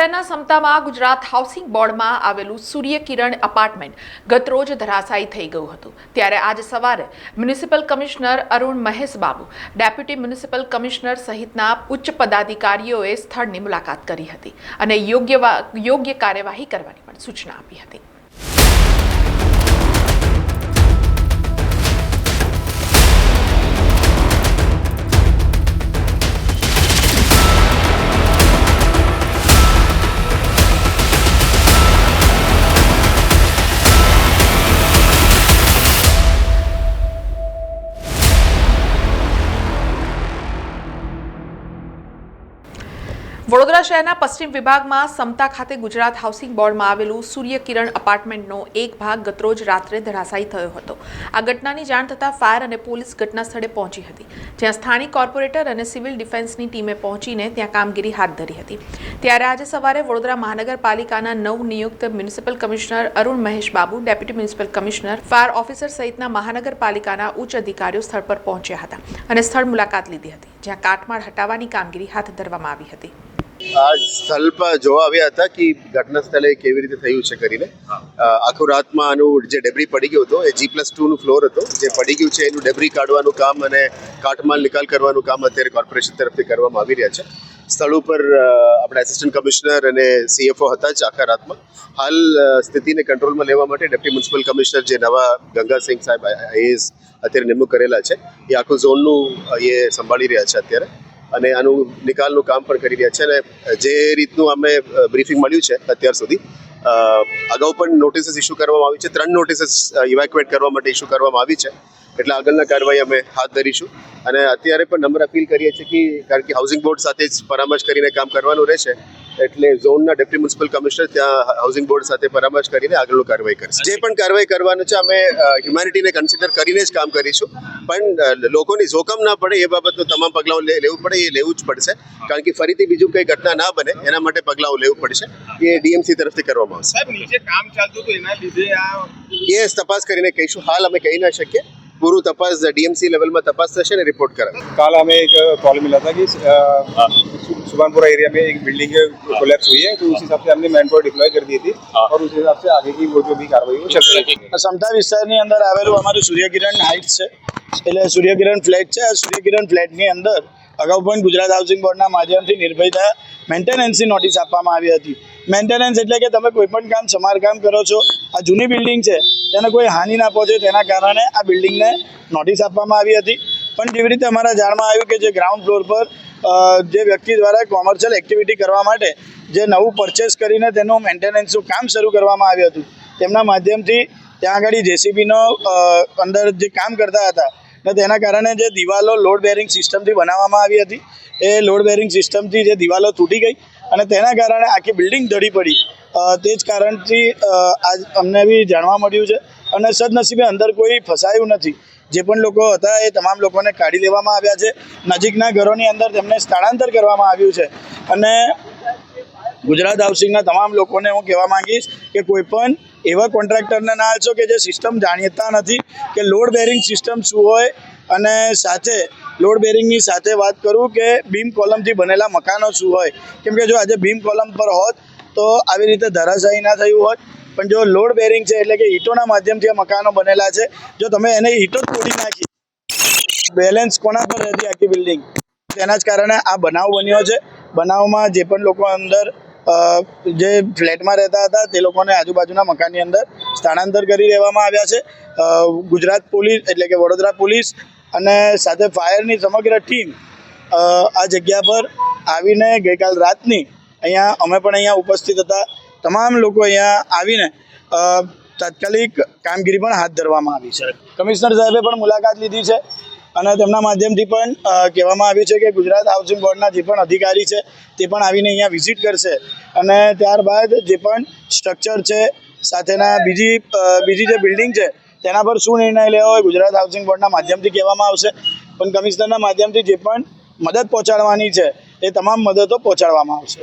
શહેરના સમતામાં ગુજરાત હાઉસિંગ બોર્ડમાં આવેલું સૂર્યકિરણ અપાર્ટમેન્ટ ગતરોજ ધરાશાયી થઈ ગયું હતું. ત્યારે આજ સવારે municipal commissioner Arun Mahesh Babu, deputy municipal commissioner સહિતના ઉચ્ચ પદાધિકારીઓએ સ્થળની મુલાકાત કરી હતી અને યોગ્ય યોગ્ય કાર્યવાહી કરવાની પણ સૂચના આપી હતી. વડોદરા શહેરના પશ્ચિમ વિભાગમાં સમતા ખાતે ગુજરાત હાઉસિંગ બોર્ડમાં આવેલું સૂર્યકિરણ અપાર્ટમેન્ટનો એક ભાગ ગતરોજ રાત્રે ધરાશાયી થયો હતો. આ ઘટનાની જાણ થતાં ફાયર અને પોલીસ ઘટના સ્થળે પહોંચી હતી. જ્યાં સ્થાનિક કોર્પોરેટર અને સિવિલ ડિફેન્સની ટીમે પહોંચીને ત્યાં કામગીરી હાથ ધરી હતી. ત્યારે આજે સવારે વડોદરા મહાનગરપાલિકાના નવનિયુક્ત municipal commissioner Arun Mahesh Babu, deputy municipal commissioner, fire officer સહિતના મહાનગરપાલિકાના ઉચ્ચ અધિકારીઓ સ્થળ પર પહોંચ્યા હતા અને સ્થળ મુલાકાત લીધી હતી, જ્યાં કાટમાળ હટાવવાની કામગીરી હાથ ધરવામાં આવી હતી. આ સ્થળ પર જોવા આવ્યા હતા કે ઘટના સ્થળે કેવી રીતે થયું છે કરીને. આખું રાતમાં આનું જે ડેબ્રી પડી ગયો હતો એ જી પ્લસ ટુનું ફ્લોર હતો જે પડી ગયું છે એનું ડેબ્રી કાઢવાનું કામ અને કાટમાલ નિકાલ કરવાનું કામ અત્યારે કોર્પોરેશન તરફથી કરવામાં આવી રહ્યા છે. સ્થળ ઉપર આપણા એસિસ્ટન્ટ કમિશનર અને સીએફઓ હતા જ આખા રાતમાં. હાલ સ્થિતિને કંટ્રોલમાં લેવા માટે ડેપ્ટી મ્યુનિસિપલ કમિશનર જે નવા ગંગાસિંહ સાહેબ આઈએએસ અત્યારે નિમણૂક કરેલા છે એ આખું ઝોનનું એ સંભાળી રહ્યા છે અત્યારે. અને આનું નિકાલનું કામ પણ કરી રહ્યા છે અને જે રીતનું અમે બ્રીફિંગ મળ્યું છે અત્યાર સુધી અગાઉ પણ નોટિસીસ ઇસ્યુ કરવામાં આવી છે. ત્રણ નોટિસીસ ઇવેક્યુએટ કરવા માટે ઇસ્યુ કરવામાં આવી છે. એટલે આગળના કાર્યવાહી અમે હાથ ધરીશું. અને અત્યારે પણ નંબર અપીલ કરીએ છીએ કે, કારણ કે હાઉસિંગ બોર્ડ સાથે જ પરામર્શ કરીને કામ કરવાનું રહેશે. એટલે ઝોનના ડેપ્યુટી મ્યુનિસિપલ કમિશનર ત્યાં હાઉસિંગ બોર્ડ સાથે પરામર્શ કરીને આગળનું કાર્યવાહી કરશે. જે પણ કાર્યવાહી કરવાનું છે અમે હ્યુમેનિટીને કન્સિડર કરીને જ કામ કરીશું. પણ લોકોની જોખમ ના પડે એ બાબતનું તમામ પગલાઓ લેવું પડે એ લેવું જ પડશે. કારણ કે ફરીથી બીજું કંઈ ઘટના ના બને એના માટે પગલાઓ લેવું પડશે. એ ડીએમસી તરફથી કરવામાં આવશે. સાહેબ કામ ચાલતું એના લીધે આ એ તપાસ કરીને કહીશું. હાલ અમે કહી ના શકીએ. પૂરું તપાસ ડીએમસી લેવલમાં તપાસ થશે ને રિપોર્ટ કરાવે कल हमें एक कॉल मिला था कि अ, सु- सुभानपुरा एरिया में एक बिल्डिंग कोलैप्स हुई है तो उस हिसाब से हमने मैन पावर डिप्लॉय कर दी थी और उस हिसाब से आगे की वो जो भी कार्रवाई वो चल रही है સમતા વિસ્તારની અંદર આવેલું અમારું સૂર્યકિરણ હાઇટ્સ છે એટલે સૂર્યકિરણ ફ્લેટ છે આ સૂર્યકિરણ ફ્લેટની અંદર અગાઉ પણ ગુજરાત હાઉસિંગ બોર્ડના માધ્યમથી નિર્ભયતા મેન્ટેનન્સની નોટિસ આપવામાં આવી હતી. મેન્ટેનન્સ એટલે કે તમે કોઈપણ કામ, સમારકામ કરો છો, આ જૂની બિલ્ડિંગ છે, તેને કોઈ હાનિ ના પહોંચે, તેના કારણે આ બિલ્ડિંગને નોટિસ આપવામાં આવી હતી. પણ જેવી રીતે અમારા જાણમાં આવ્યું કે જે ગ્રાઉન્ડ ફ્લોર પર જે વ્યક્તિ દ્વારા કોમર્શિયલ એક્ટિવિટી કરવા માટે જે નવું પરચેસ કરીને તેનું મેન્ટેનન્સનું કામ શરૂ કરવામાં આવ્યું હતું, તેમના માધ્યમથી ત્યાં આગળ જેસીબીનો અંદર જે કામ કરતા હતા, ને તેના કારણે જે દિવાલો લોડ બેરિંગ સિસ્ટમથી બનાવવામાં આવી હતી. એ લોડ બેરિંગ સિસ્ટમથી જે દિવાલો તૂટી ગઈ અને તેના કારણે આખી બિલ્ડિંગ ધડી પડી. તે જ કારણથી આજ અમને બી જાણવા મળ્યું છે અને સદનસીબે અંદર કોઈ ફસાયું નથી. જે પણ લોકો હતા એ તમામ લોકોને કાઢી લેવામાં આવ્યા છે. નજીકના ઘરોની અંદર તેમને સ્થળાંતર કરવામાં આવ્યું છે. અને ગુજરાત હાઉસિંગના તમામ લોકોને હું કહેવા માંગીશ કે કોઈ પણ એવા કોન્ટ્રાક્ટરને ના હાલશો કે જે સિસ્ટમ જાણીતા નથી કે લોડ બેરિંગ સિસ્ટમ શું હોય અને સાથે લોડ બેરિંગની સાથે વાત કરું કે બીમ કોલમથી બનેલા મકાનો શું હોય. કેમ કે જો આજે બીમ કોલમ પર હોત તો આવી રીતે ધરાશાયી ના થયું હોત. પણ જો લોડ બેરિંગ છે એટલે કે ઈંટોના માધ્યમથી મકાનો બનેલા છે, જો તમે એને ઈંટો જ તોડી નાખી, બેલેન્સ કોના પર રહેતી આખી બિલ્ડિંગ? તેના જ કારણે આ બનાવ બન્યો છે. બનાવમાં જે પણ લોકો અંદર જે ફ્લેટમાં રહેતા હતા, તે લોકોને આજુબાજુના મકાનની અંદર સ્થળાંતર કરી દેવામાં આવ્યા છે. ગુજરાત પોલીસ, એટલે કે વડોદરા પોલીસ અને સાથે ફાયરની સમગ્ર ટીમ આ જગ્યા પર આવીને ગઈકાલ રાતની અહીંયા, અમે પણ અહીંયા ઉપસ્થિત હતા. તમામ લોકો અહીંયા આવીને તાત્કાલિક કામગીરી પણ હાથ ધરવામાં આવી છે. કમિશનર સાહેબે પણ મુલાકાત લીધી છે. અને તેમના માધ્યમથી પણ કહેવામાં આવ્યું છે કે ગુજરાત હાઉસિંગ બોર્ડના જે પણ અધિકારી છે, તે પણ આવીને અહીંયા વિઝિટ કરશે. અને ત્યારબાદ જે પણ સ્ટ્રક્ચર છે, સાથેના બીજી બીજી જે બિલ્ડિંગ છે, તેના પર શું નિર્ણય લેવો હોય ગુજરાત હાઉસિંગ બોર્ડના માધ્યમથી કહેવામાં આવશે. પણ કમિશનરના માધ્યમથી જે પણ મદદ પહોંચાડવાની છે, એ તમામ મદદો પહોંચાડવામાં આવશે.